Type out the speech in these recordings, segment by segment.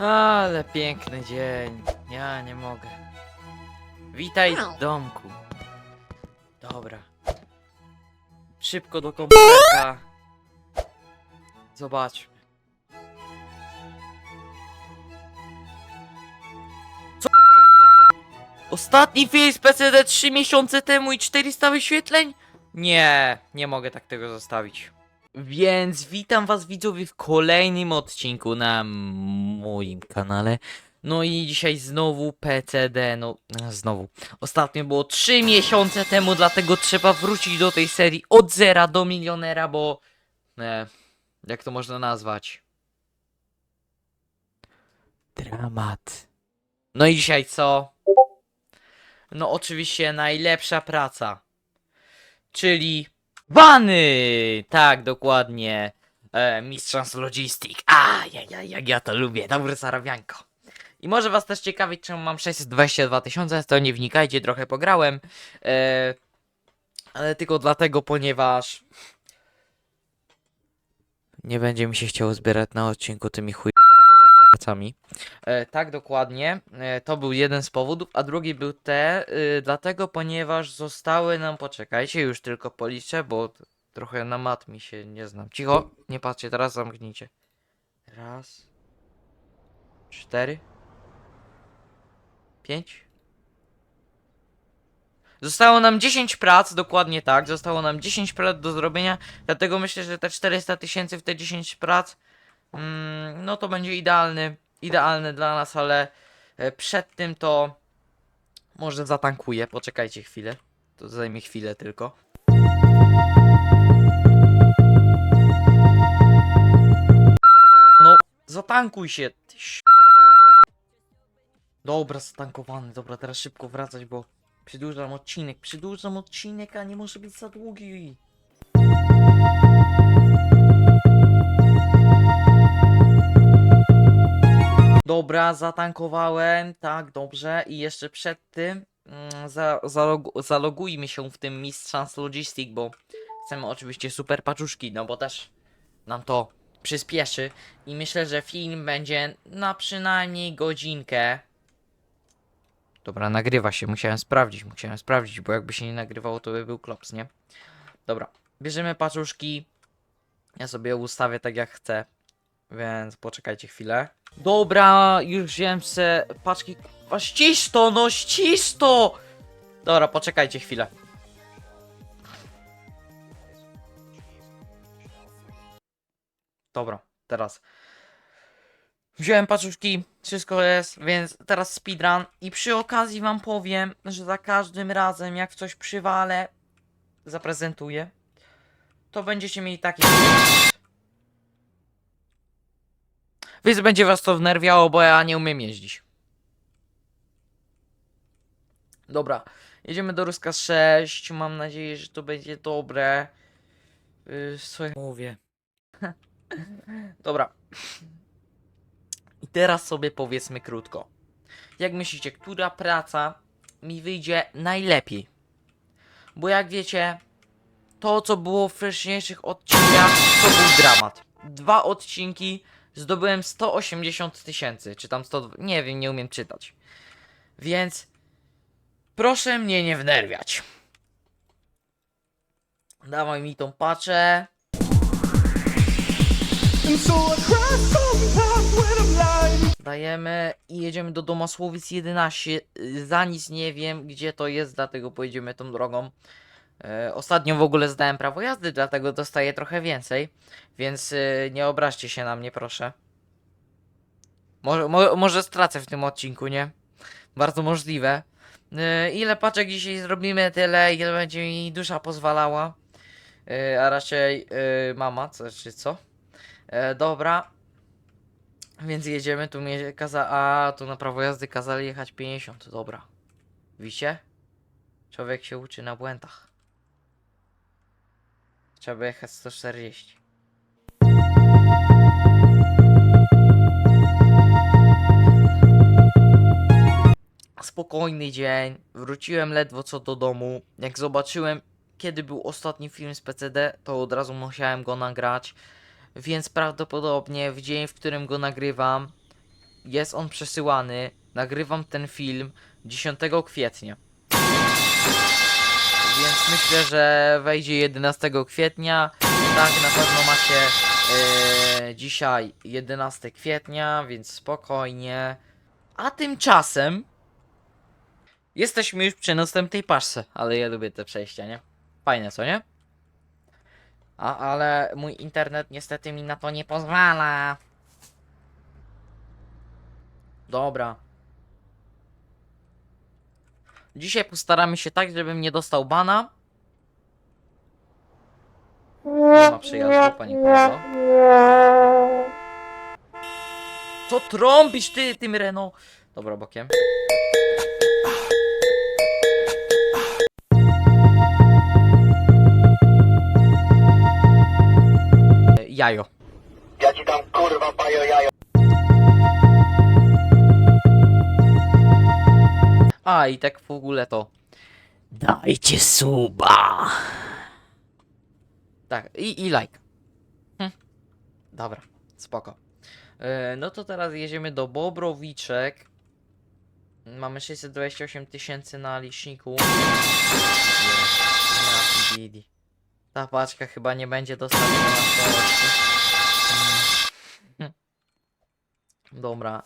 Ale piękny dzień. Ja nie mogę. Witaj w domku. Dobra. Szybko do komputera. Zobaczmy. Co? Ostatni film z PCD 3 miesiące temu i 400 wyświetleń? Nie, nie mogę tak tego zostawić. Więc witam was widzowie w kolejnym odcinku na moim kanale. No i dzisiaj znowu PCD, no znowu. Ostatnio było 3 miesiące temu, dlatego trzeba wrócić do tej serii od zera do milionera, bo... E, jak to można nazwać? Dramat. No i dzisiaj co? No oczywiście najlepsza praca. Czyli Wany! Tak, dokładnie. E, Mistrzostw Logistik. A, ja, ja, jak ja to lubię. Dobre zarabianko. I może was też ciekawić, czemu mam 622 tysiące, to nie wnikajcie, trochę pograłem. E, ale tylko dlatego, ponieważ nie będzie mi się chciało zbierać na odcinku tymi chuj... E, tak, dokładnie. E, to był jeden z powodów, a drugi był te, y, dlatego, ponieważ zostały nam, poczekajcie, już tylko policzę, bo trochę na mat mi się nie znam. Cicho, nie patrzcie, teraz zamknijcie. Raz, cztery, pięć. Zostało nam 10 prac, dokładnie tak, zostało nam 10 prac do zrobienia, dlatego myślę, że te 400 tysięcy w te 10 prac, mm, no to będzie idealny, idealny dla nas, ale e, przed tym to może zatankuję, poczekajcie chwilę, to zajmie chwilę tylko. No, zatankuj się, Dobra, zatankowany, dobra, teraz szybko wracać, bo Przedłużam odcinek, przedłużam odcinek, a nie może być za długi. Dobra, zatankowałem, tak, dobrze. I jeszcze przed tym mm, za, zalogu, zalogujmy się w tym Mistrzans Logistic, bo chcemy oczywiście super paczuszki, no bo też nam to przyspieszy. I myślę, że film będzie na przynajmniej godzinkę. Dobra, nagrywa się, musiałem sprawdzić, musiałem sprawdzić, bo jakby się nie nagrywało, to by był klops, nie? Dobra, bierzemy paczuszki. Ja sobie ustawię tak jak chcę, więc poczekajcie chwilę. Dobra, już wziąłem se paczki. A ścisz to, no ścisz to! Dobra, poczekajcie chwilę. Dobra, teraz. Wziąłem paczuszki, wszystko jest, więc teraz speedrun i przy okazji wam powiem, że za każdym razem jak coś przywalę, zaprezentuję, to będziecie mieli taki Więc będzie was to wnerwiało, bo ja nie umiem jeździć. Dobra, jedziemy do Ruska 6, mam nadzieję, że to będzie dobre. Yy, co ja mówię? Dobra. I teraz sobie powiedzmy krótko. Jak myślicie, która praca mi wyjdzie najlepiej? Bo jak wiecie, to co było w wcześniejszych odcinkach, to był dramat. Dwa odcinki zdobyłem 180 tysięcy, czy tam 100, nie wiem, nie umiem czytać. Więc proszę mnie nie wnerwiać. Dawaj mi tą paczę. Dajemy i jedziemy do Domasłowic 11. Y, Za nic nie wiem, gdzie to jest, dlatego pojedziemy tą drogą. E, ostatnio w ogóle zdałem prawo jazdy, dlatego dostaję trochę więcej. Więc y, nie obraźcie się na mnie, proszę. Może, mo, może stracę w tym odcinku, nie? Bardzo możliwe. E, ile paczek dzisiaj zrobimy, tyle, ile będzie mi dusza pozwalała. E, a raczej mama, czy co? Dobra. Więc jedziemy, tu mnie kaza... A, tu na prawo jazdy kazali jechać 50, dobra. Widzicie? Człowiek się uczy na błędach. Trzeba jechać 140. Spokojny dzień, wróciłem ledwo co do domu. Jak zobaczyłem, kiedy był ostatni film z PCD, to od razu musiałem go nagrać. Więc prawdopodobnie w dzień, w którym go nagrywam, jest on przesyłany. Nagrywam ten film 10 kwietnia. Więc myślę, że wejdzie 11 kwietnia. Tak, na pewno macie e, dzisiaj 11 kwietnia, więc spokojnie. A tymczasem jesteśmy już przy następnej paczce, ale ja lubię te przejścia, nie? Fajne, co nie? A, ale mój internet niestety mi na to nie pozwala. Dobra. Dzisiaj postaramy się tak, żebym nie dostał bana. Nie ma przyjazdu, pani kolego. Co trąbisz ty tym Renault? Dobra, bokiem. Jajo. Ja ci tam kurwa pajo jajo. A i tak w ogóle to. Dajcie suba. Tak, i, i like. Hm. Dobra, spoko. E, no to teraz jedziemy do Bobrowiczek. Mamy 628 tysięcy na liczniku. Ja. Ta paczka chyba nie będzie dostępna na. Hmm. Dobra.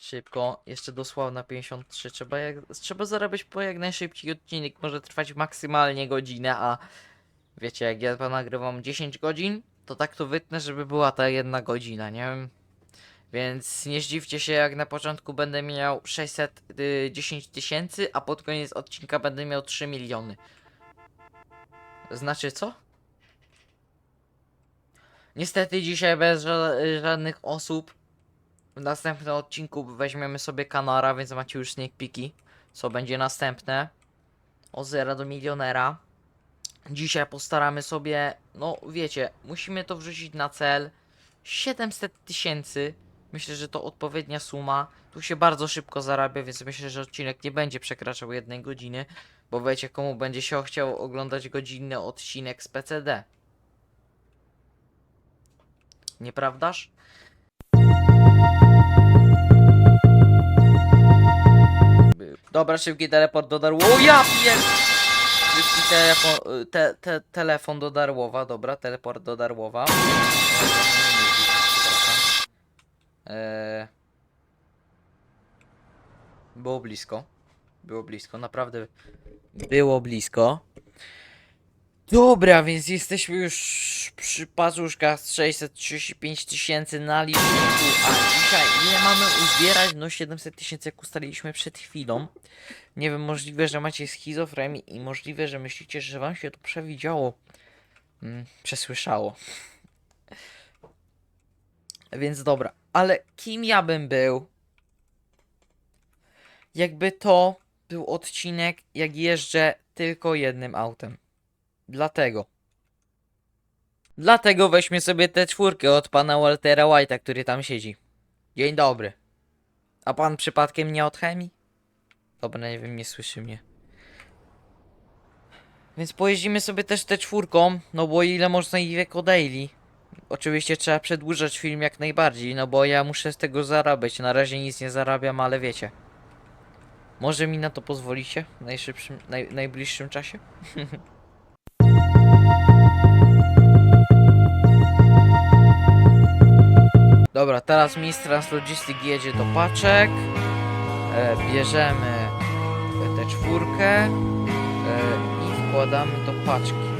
Szybko, jeszcze dosłowna 53. Trzeba, jak, trzeba zarabiać po jak najszybciej odcinek. Może trwać maksymalnie godzinę, a wiecie, jak ja nagrywam 10 godzin, to tak to wytnę, żeby była ta jedna godzina, nie wiem. Więc nie zdziwcie się, jak na początku będę miał 610 tysięcy, a pod koniec odcinka będę miał 3 miliony. Znaczy co? Niestety dzisiaj bez ża żadnych osób. W następnym odcinku weźmiemy sobie kanara, więc macie już sneak peeki. Co będzie następne? Od zera do milionera. Dzisiaj postaramy sobie, no wiecie, musimy to wrzucić na cel. 700 tysięcy. Myślę, że to odpowiednia suma. Tu się bardzo szybko zarabia, więc myślę, że odcinek nie będzie przekraczał jednej godziny. Bo wiecie, komu będzie się chciał oglądać godzinny odcinek z PCD. Nieprawdaż? Dobra, szybki teleport do Darłowa. O ja pier... Szybki telefon, te, te, telefon do Darłowa, dobra, teleport do Darłowa. Eee... Było blisko. Było blisko, naprawdę było blisko. Dobra, więc jesteśmy już przy paczuszkach z 635 tysięcy na liczniku, a dzisiaj ile mamy uzbierać? No 700 tysięcy jak ustaliliśmy przed chwilą. Nie wiem, możliwe, że macie schizofrenię i możliwe, że myślicie, że wam się to przewidziało. Mm, przesłyszało. Więc dobra, ale kim ja bym był? Jakby to był odcinek, jak jeżdżę tylko jednym autem. Dlatego. Dlatego weźmy sobie tę czwórkę od pana Waltera White'a, który tam siedzi. Dzień dobry. A pan przypadkiem nie od chemii? Dobra, nie wiem, nie słyszy mnie. Więc pojeździmy sobie też tę czwórką, no bo ile można i wieko daily. Oczywiście trzeba przedłużać film jak najbardziej, no bo ja muszę z tego zarabiać. Na razie nic nie zarabiam, ale wiecie. Może mi na to pozwolicie w najszybszym, naj, najbliższym czasie? Dobra, teraz Mistrans Logistic jedzie do paczek. E, bierzemy tę czwórkę e, i wkładamy do paczki.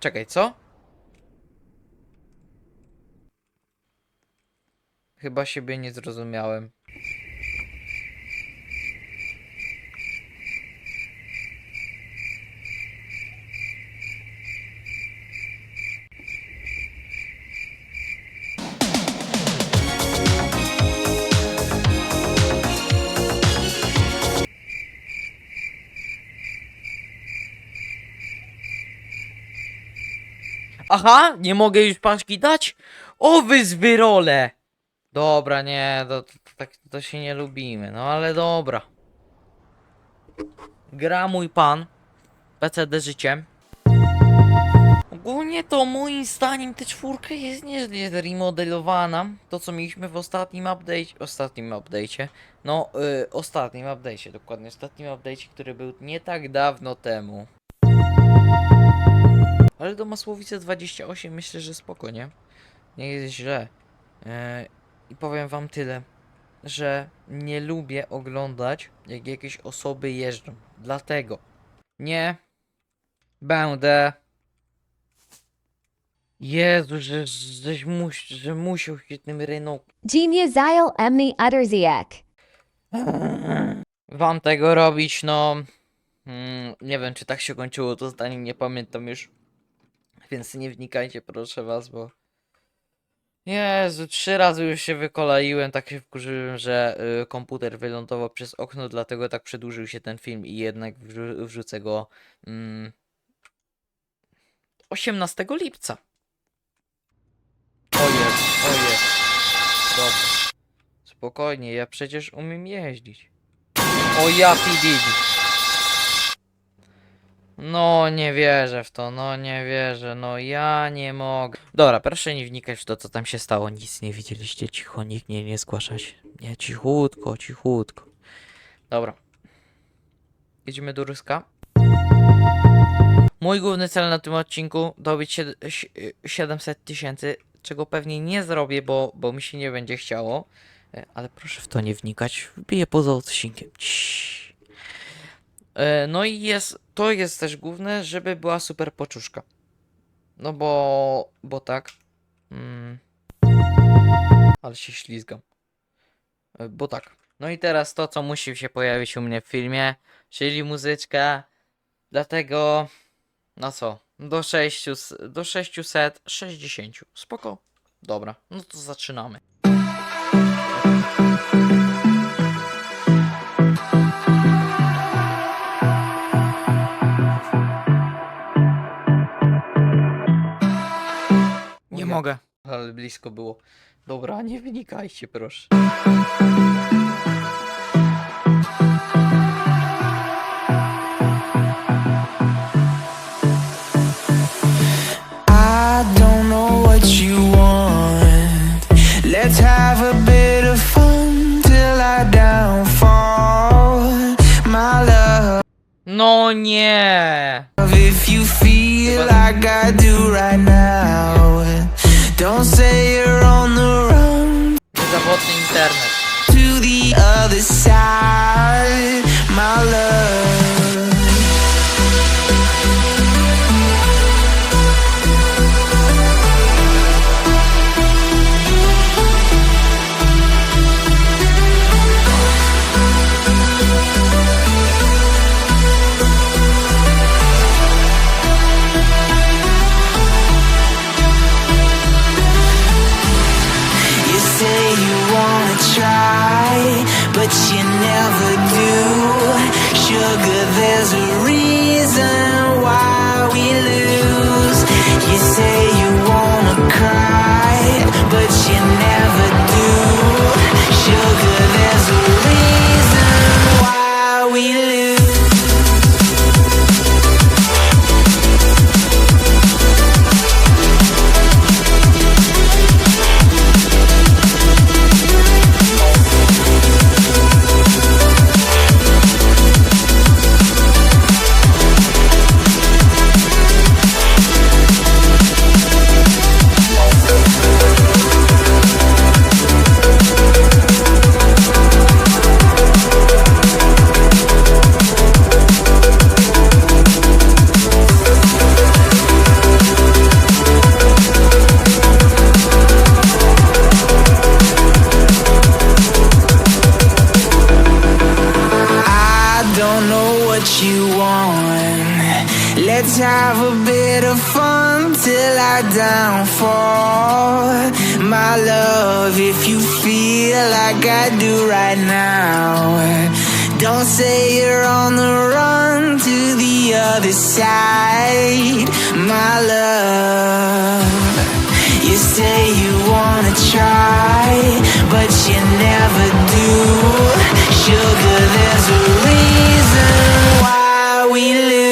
Czekaj, co? Chyba siebie nie zrozumiałem. Aha, nie mogę już paczki dać? O wy zwyrole! Dobra, nie, to, to, to, tak to się nie lubimy, no ale dobra. Gra mój pan. PCD życiem. Ogólnie to moim zdaniem ta czwórka jest nieźle zremodelowana. To co mieliśmy w ostatnim update, ostatnim update'cie. No, y, ostatnim update'cie, dokładnie ostatnim update'cie, który był nie tak dawno temu. Ale do Masłowice 28 myślę, że spoko, nie? Nie jest źle. E, I powiem wam tyle, że nie lubię oglądać, jak jakieś osoby jeżdżą. Dlatego nie będę. Jezu, że, żeś mus, że musiał się tym Renault Genia Zile Emni Utterziak. wam tego robić, no. Mm, nie wiem, czy tak się kończyło to zdanie, nie pamiętam już. Więc nie wnikajcie, proszę was, bo. Jezu, trzy razy już się wykoleiłem, tak się wkurzyłem, że y, komputer wylądował przez okno, dlatego tak przedłużył się ten film i jednak wrzu wrzucę go mm, 18 lipca. O jest, o jest. Dobra. Spokojnie, ja przecież umiem jeździć. O ja pididi. No nie wierzę w to, no nie wierzę, no ja nie mogę. Dobra, proszę nie wnikać w to, co tam się stało. Nic nie widzieliście, cicho, nikt nie, nie zgłasza się. Nie, cichutko, cichutko. Dobra. Jedziemy do Ruska. Mój główny cel na tym odcinku dobić sied- si- 700 tysięcy, czego pewnie nie zrobię, bo, bo mi się nie będzie chciało. E, Ale proszę w to nie wnikać. Wbiję poza odcinkiem. Ciii. E, No i jest, to jest też główne, żeby była super poczuszka. No bo, bo tak. Mm. Ale się ślizgam. E, Bo tak. No i teraz to, co musi się pojawić u mnie w filmie, czyli muzyczka. Dlatego, no co, do 600, do 660. Spoko. Dobra, no to zaczynamy. Ale blisko było. Dobra, nie wynikajcie, proszę. I don't know what you want. Let's have a bit of fun till I downfall. My love, No nie! if you feel like I do right now, but you never till I downfall. My love, if you feel like I do right now, don't say you're on the run to the other side. My love. You say you wanna try, but you never do. Sugar, there's a reason why we lose.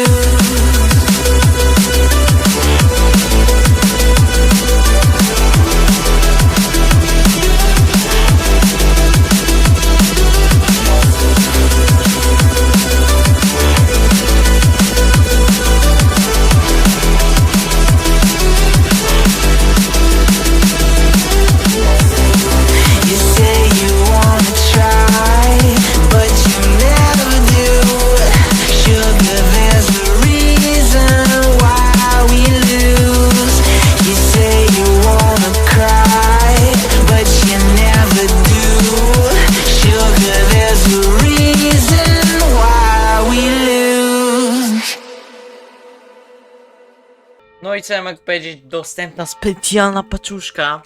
Co ja mogę powiedzieć, dostępna specjalna paczuszka.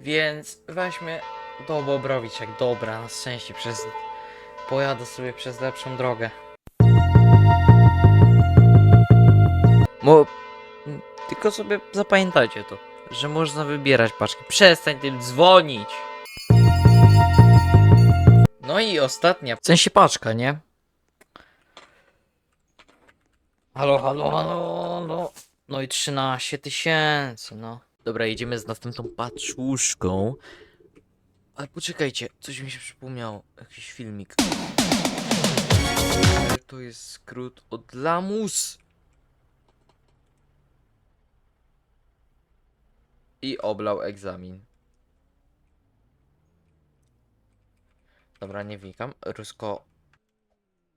Więc weźmy do Bobrowiczek. Dobra, na szczęście przez... Pojadę sobie przez lepszą drogę. Mo... Tylko sobie zapamiętajcie to, że można wybierać paczki. Przestań tym dzwonić! No i ostatnia, w sensie paczka, nie? Halo, halo, halo, halo. No i 13 tysięcy, no. Dobra, jedziemy z następną paczuszką. Ale poczekajcie, coś mi się przypomniało. Jakiś filmik. To jest skrót od lamus. I oblał egzamin. Dobra, nie wnikam. Rusko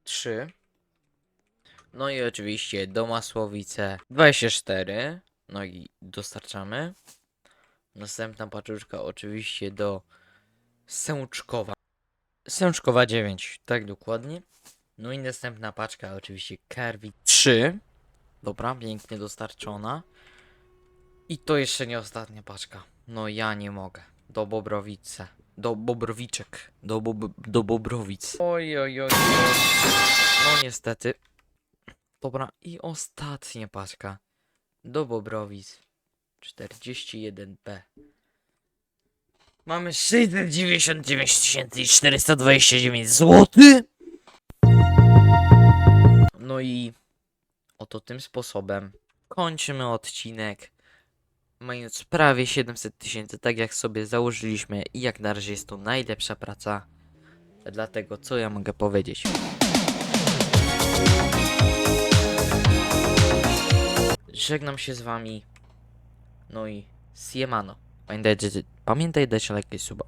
3. No i oczywiście do Masłowice 24. No i dostarczamy. Następna paczuszka oczywiście do Sęczkowa. Sęczkowa 9, tak dokładnie. No i następna paczka oczywiście Karwi 3. Dobra, pięknie dostarczona. I to jeszcze nie ostatnia paczka. No ja nie mogę. Do Bobrowice. Do Bobrowiczek. Do, Bob do Bobrowic. Oj, oj, oj. No niestety. Dobra, i ostatnia paczka. Do Bobrowic. 41B. Mamy 699 429 zł. No i oto tym sposobem kończymy odcinek. Mając prawie 700 tysięcy, tak jak sobie założyliśmy, i jak na razie jest to najlepsza praca. Dlatego, co ja mogę powiedzieć? Żegnam się z wami. No i siemano. Pamiętajcie, pamiętaj dać i suba.